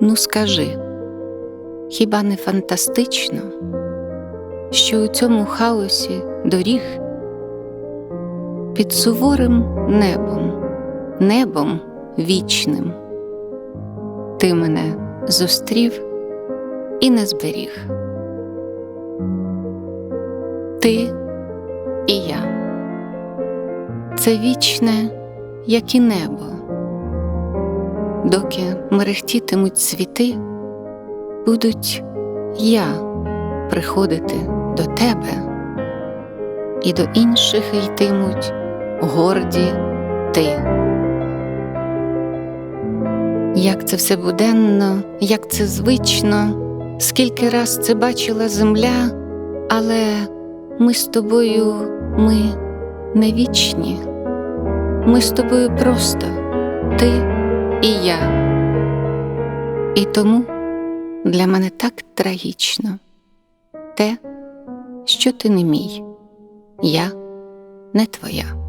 Ну скажи, хіба не фантастично, що у цьому хаосі доріг під суворим небом, небом вічним, ти мене зустрів і не зберіг. Ти і я. Це вічне, як і небо, доки мерехтітимуть світи, будуть я приходити до тебе, і до інших йтимуть горді ти. Як це все буденно, як це звично, скільки раз це бачила земля, але ми з тобою, ми не вічні. Ми з тобою просто ти і я. І тому для мене так трагічно те, що ти не мій, я не твоя.